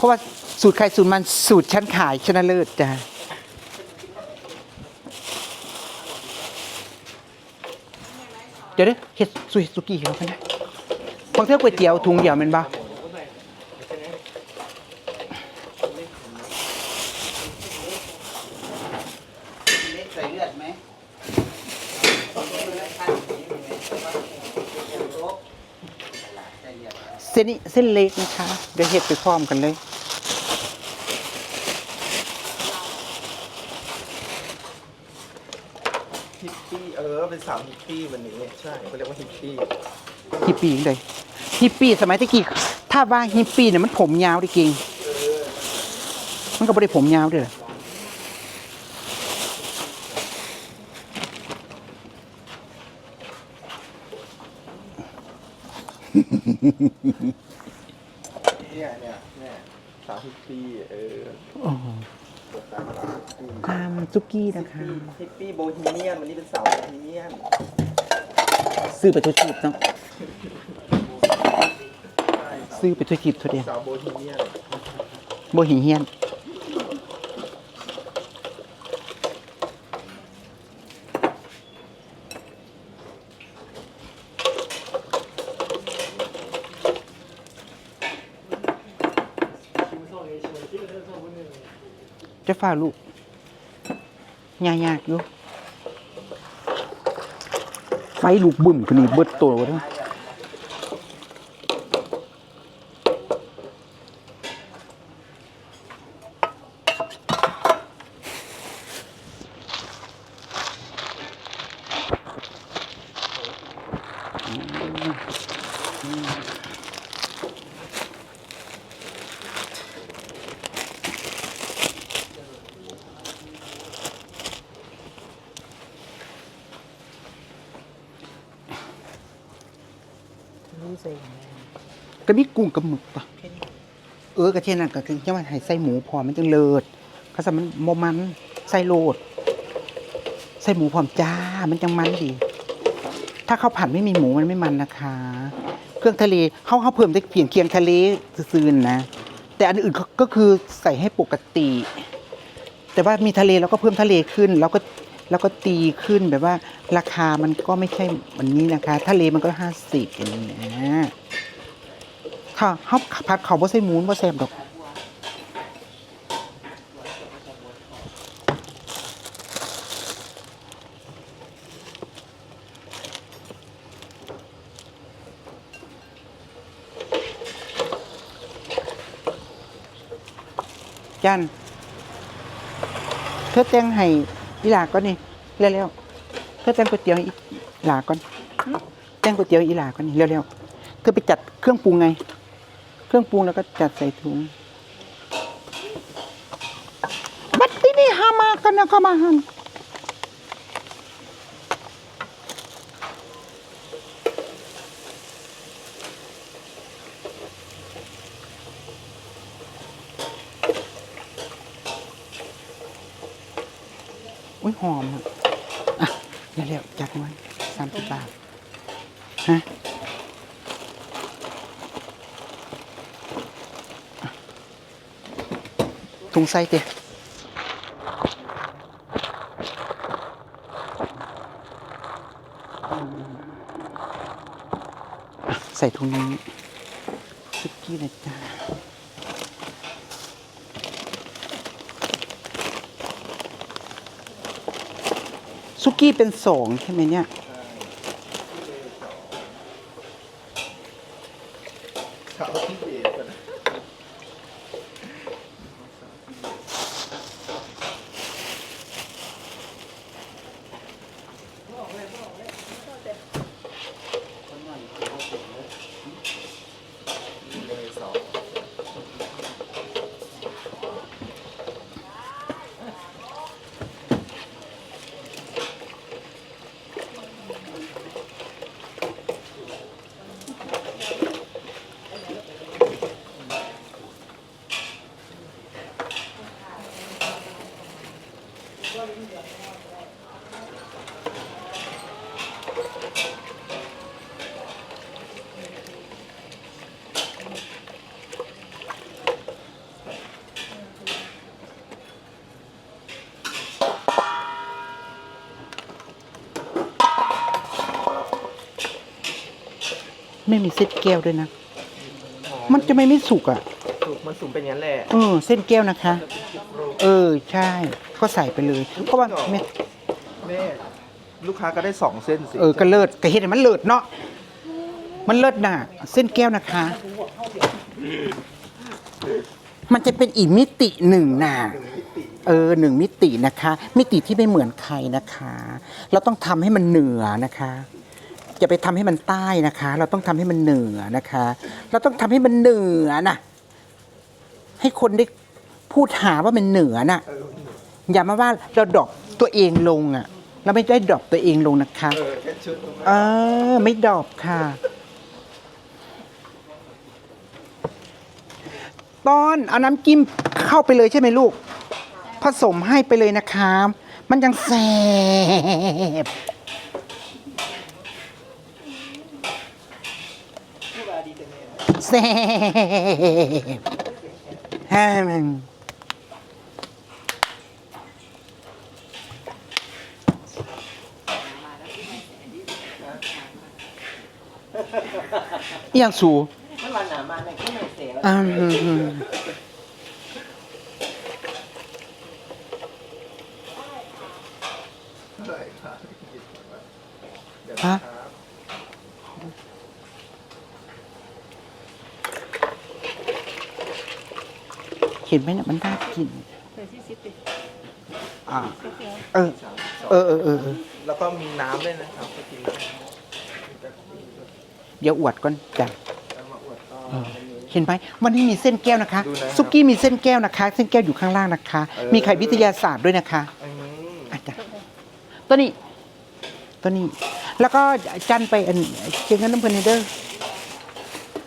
เพราะว่าสูตรใครสูตรมันสูตรชั้นขายชนะเลิศจ้ะเดี๋ยวเด้อเฮ็ดสุยสุกี้เขากันนะบางเทื่อก๋วยเตี๋ยวถุงเดียวแมันบ่เล็กใส่เลือดไหมเส้นนี้เส้นเล็กนะคะเดี๋ยวเฮ็ดไปพร้อมกันเลย ฮิปปี้ เออเป็นสาวฮิปปี้วันนี้ ใช่เขาเรียกว่าฮิปปี้ฮิปปี้เลยฮิปปี้สมัยตะกี้ถ้าว่าฮิปปี้เนี่ยมันผมยาวดิกิงมันก็ไม่ได้ผมยาวเด้อเนี่ยเนี่ยเนี่ยสาวฮิปปี้เออโอ้โห ตามซุกี้นะคะ ฮิปปี้โบฮีเมียนวันนี้เป็นสาวโบฮีเมียนซื้อไปทุกทีบเนาะซื้อไปทุกทีบทุกเดียวสาวโบฮีเมียนโบหิเฮียน จะฝ่าลูกยากยากอยู่ไฟลูกบึ้มคนนี้เบิดตัว ทั้งก็มีกุ้งกับหมึกปะเออกระเทียมนั่นก็คือจะมาให้ใส่หมูพร้อมมันจังเลิศเขาสมันโมมันใส่โลด ใส่หมูพร้อมจ้า มันจังมันดี ถ้าข้าวผัดไม่มีหมูมันไม่มันนะคะ เครื่องทะเลเขาเขาเพิ่มได้เพียงเคียงทะเลซื่อๆนะ แต่อันอื่นก็ก็คือใส่ให้ปกติ แต่ว่ามีทะเลเราก็เพิ่มทะเลขึ้น แล้วก็ แล้วก็ตีขึ้นแบบว่าราคามันก็ไม่ใช่วันนี้นะคะทะเลมันก็ห้าสิบอย่างนี้นะค่ะเขาผัดเขาบ่ใส่หมูนบ่แซ่บดอกจันเธอแต่งให้ อีหลาก่อนนี่เร็วๆเธอแต่งก๋วยเตี๋ยวอีหลาก่อนแต่งก๋วยเตี๋ยวอีหลาก่อนนี่เร็วๆเธอไปจัดเครื่องปรุงไง เครื่องปรุงแล้วก็จัดใส่ถุงบัดที่นี่หามากันนะเข้ามาหัน อุ้ยหอมอะอะเร็วๆจัดมันสามสิบบาทฮะถุงไส้เตะใส่ถุงนี้ซุกี้เลยจ้า ซุกี้เป็นสองใช่ไหมเนี่ย ไม่มีเส้นแก้วด้วยนะ มันจะไม่ไม่สุกอะ่ะ สุกมันสุกเป็นอย่างนั้นแหละเออเส้นแก้วนะคะ เออใช่ ก็ใส่ไปเลยเพราะว่าแม่แม่ลูกค้าก็ได้สองเส้นสิเออก็เลิศก็เห็นให้มันเลิศเนาะมันเลิศน่ะ เส้นแก้วนะคะ มันจะเป็นอีกมิติหนึ่งน่ะเออหนึ่งมิตินะคะ มิติที่ไม่เหมือนใครนะคะ เราต้องทำให้มันเหนือนะคะอย่าไปทำให้มันใต้นะคะ เราต้องทำให้มันเหนือนะคะ เราต้องทำให้มันเหนือนะ ให้คนได้พูดหาว่ามันเหนือน่ะ อย่ามาว่าเราดรอปตัวเองลงอะ เราไม่ได้ดรอปตัวเองลงนะคะ เออแค่ชุดเออ ไม่ดรอปค่ะ ตอนเอาน้ำจิ้มเข้าไปเลยใช่ไหมลูก ผสมให้ไปเลยนะคะ มันยังแสบแสบ แฮ่มันอหย่างสูเมื่อวานหนามาในข้างในเสียอืมเท่าไหร่ครับเดี๋ยวฮะ นะครับ เห็นไหมเนี่ยมันน่ากินใส่ที่ซิปดิอ่าเออสามสองเออเออเออเออแล้วก็มีน้ำด้วยนะครับไปกินน้เดี๋ยวอวดก่อนจ้ะำแล้วมาอวดก็เออวันนี้เห็นไหมวันนี้มีเส้นแก้วนะคะดูนะครับซุกี้มีเส้นแก้วนะคะ เส้นแก้วอยู่ข้างล่างนะคะเออมีไข่วิทยาศาสตร์ด้วยนะคะอืมอะจ้ะตัวนี้ตัวนี้ แล้วก็จันไปอันเชียงกันน้ำเพลินเดอร์